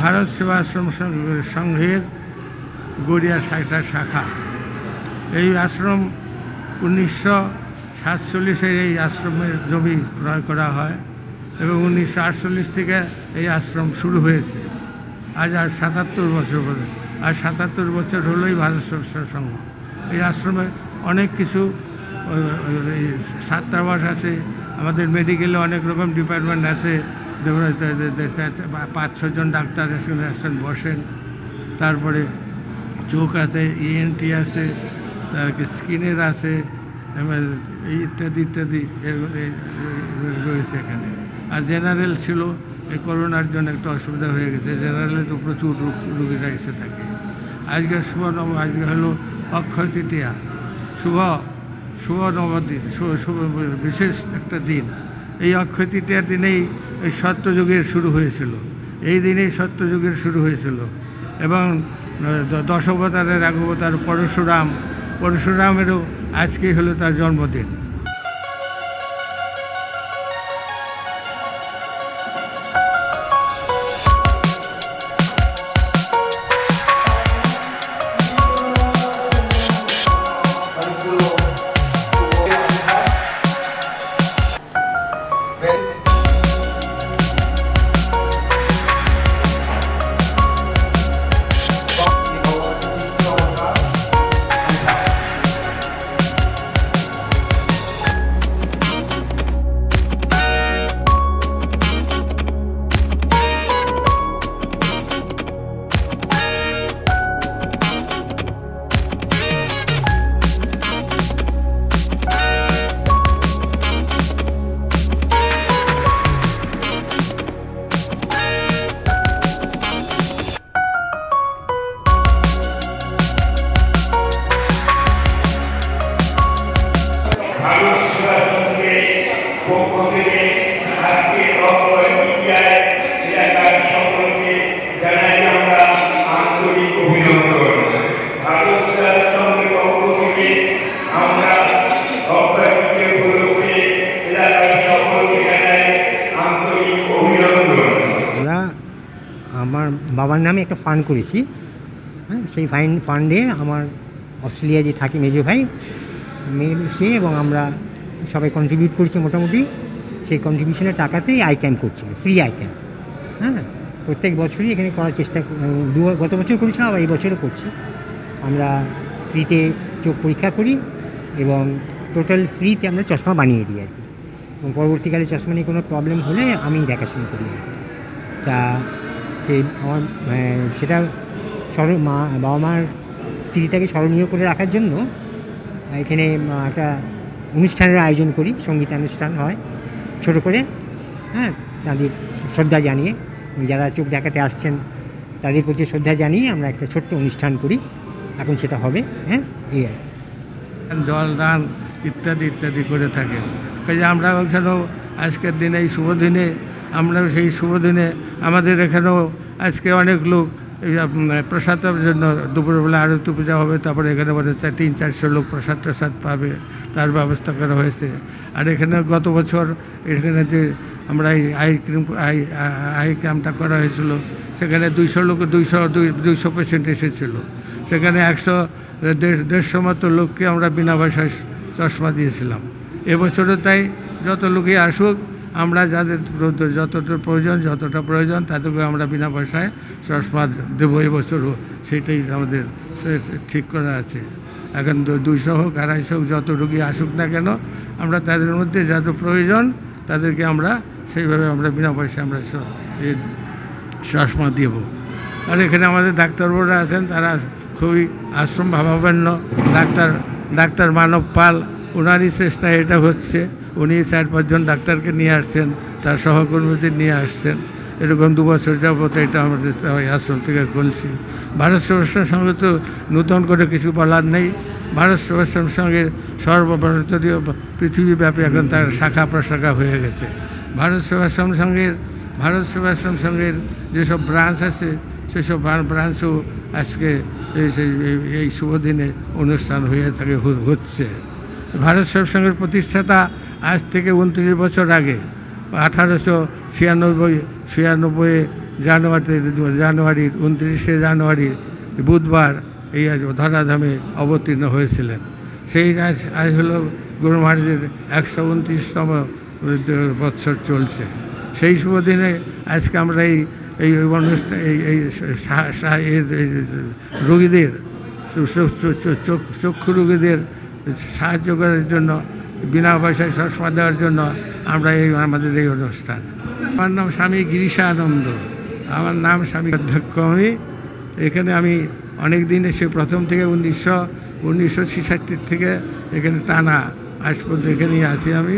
ভারত সেবাশ্রম সংঘ- সংঘের গড়িয়া একটা শাখা। এই আশ্রম উনিশশো সাতচল্লিশের এই আশ্রমের জমি ক্রয় করা হয় এবং উনিশশো আটচল্লিশ থেকে এই আশ্রম শুরু হয়েছে। আজ আর সাতাত্তর বছর পরে আর সাতাত্তর বছর হলোই ভারত সেবাশ্রম সংঘ। এই আশ্রমে অনেক কিছু ছাত্রাবাস আছে। আমাদের মেডিকেলে অনেক রকম ডিপার্টমেন্ট আছে। পাঁচ ছজন ডাক্তার এখানে আসেন বসেন। তারপরে চোখ আছে ইএনটি আছে, তারপরে স্কিনের আছে ইত্যাদি ইত্যাদি রয়েছে এখানে। আর জেনারেল ছিল, এই করোনার জন্য একটা অসুবিধা হয়ে গেছে। জেনারেলে তো প্রচুর রোগ- রোগীরা এসে থাকে। আজকে শুভ নব, আজকে হলো অক্ষয় তৃতীয়া। শুভ শুভ নবদিন শুভ, বিশেষ একটা দিন। এই অক্ষয় তৃতীয়ার দিনেই এই সত্যযুগের শুরু হয়েছিল। এই দিনেই সত্যযুগের শুরু হয়েছিল। এবং দ- দশ অবতারের এক অবতার পরশুরাম, পরশুরামেরও আজকে হলো তার জন্মদিন। বাবার নামে একটা ফান্ড করেছি। হ্যাঁ সেই ফাইন ফান্ডে আমার অস্ট্রেলিয়া যে থাকে মেজো ভাই সে এবং আমরা সবাই কন্ট্রিবিউট করছি মোটামুটি। সেই কন্ট্রিবিউশনের টাকাতেই আই ক্যাম্প করছি ফ্রি আই ক্যাম্প হ্যাঁ প্রত্যেক বছরই এখানে করার চেষ্টা দু, গত বছর করেছিলাম, আবার এই বছরও করছি। আমরা ফ্রিতে চোখ পরীক্ষা করি এবং টোটাল ফ্রিতে আমরা চশমা বানিয়ে দিই আর কি। এবং পরবর্তীকালে চশমা নিয়ে কোনো প্রবলেম হলে আমি দেখাশোনা করি তা সেই আমার সেটা স্মরণ, মা, বাবা মার স্মৃতিটাকে স্মরণীয় করে রাখার জন্য এখানে একটা অনুষ্ঠানের আয়োজন করি, সঙ্গীতানুষ্ঠান হয়, ছোট করে হ্যাঁ তাদের শ্রদ্ধা জানিয়ে যারা চোখ দেখাতে আসছেন, তাদের প্রতি শ্রদ্ধা জানিয়ে আমরা একটা ছোট্ট অনুষ্ঠান করি, এখন সেটা হবে হ্যাঁ এই আর। জল দান ইত্যাদি ইত্যাদি করে থাকেন কাজে আমরা ওইখানেও আজকের দিনে, এই শুভ দিনে আমরাও সেই শুভ দিনে আমাদের এখানেও আজকে অনেক লোক এই প্রসাদের জন্য দুপুরবেলা আরতি পূজা হবে, তারপরে এখানে চার তিন চারশো লোক প্রসাদ ট্রসাদ পাবে, তার ব্যবস্থা করা হয়েছে। আর এখানে গত বছর এখানে যে আমরা এই আই ক্রিম আই আই ক্যাম্পটা করা হয়েছিল, সেখানে দুইশো লোক দুইশো দুইশো পেশেন্ট এসেছিল। সেখানে একশো দেড়- দেড়শো মতো লোককে আমরা বিনা পয়সায় চশমা দিয়েছিলাম। এবছরও তাই যত লোকই আসুক আমরা যাদের যতটা প্রয়োজন যতটা প্রয়োজন, তাদেরকে আমরা বিনা পয়সায় চশমা দেবো এবছরও সেটাই আমাদের ঠিক করা আছে। এখন দুইশো হোক, আড়াইশো হোক, যত রুগী আসুক না কেন, আমরা তাদের মধ্যে যত প্রয়োজন, তাদেরকে আমরা সেইভাবে আমরা বিনা পয়সায় আমরা চশমা দেব। আর এখানে আমাদের ডাক্তারবাবুরা আছেন, তারা খুবই আশ্রম ভাবাপন্ন। ডাক্তার ডাক্তার মানব পাল ওনারই চেষ্টায় এটা হচ্ছে। উনি চার পাঁচজন ডাক্তারকে নিয়ে আসছেন, তার সহকর্মীদের নিয়ে আসছেন। এরকম দু বছর যাবত এটা আমাদের আশ্রম থেকে করছি ভারত সেবাশ্রম সঙ্গে তো নতুন করে কিছু বলার নেই। ভারত সেবাশ্রম সঙ্গে সর্বভারতীয় পৃথিবীব্যাপী এখন তার শাখা প্রশাখা হয়ে গেছে। ভারত সেবাশ্রম সঙ্গের ভারত সেবাশ্রম সঙ্গের যেসব ব্রাঞ্চ আছে, সেসব ব্রা- ব্রাঞ্চও আজকে এই শুভ দিনে অনুষ্ঠান হয়ে থাকে, হচ্ছে। ভারত সেবাশ্রমের প্রতিষ্ঠাতা আজ থেকে উনত্রিশ বছর আগে, আঠারোশো ছিয়ানব্বই ছিয়ানব্বই জানুয়ারি জানুয়ারির উনত্রিশে জানুয়ারির বুধবার এই ধরাধামে অবতীর্ণ হয়েছিলেন। সেই আজ আজ হলো গুরু মহারাজের একশো উনত্রিশতম বৎসর চলছে। সেই শুভ দিনে আজকে আমরা এই এই অনুষ্ঠান এই রোগীদের, চক্ষু রোগীদের সাহায্য করার জন্য বিনা পয়সায় চশমা দেওয়ার জন্য আমরা এই, আমাদের এই অনুষ্ঠান। আমার নাম স্বামী গিরিশানন্দ আমার নাম স্বামী অধ্যক্ষ আমি। এখানে আমি অনেক দিন এসে প্রথম থেকে উনিশশো উনিশশো থেকে এখানে টানা, আজ পর্যন্ত এখানেই আছি আমি।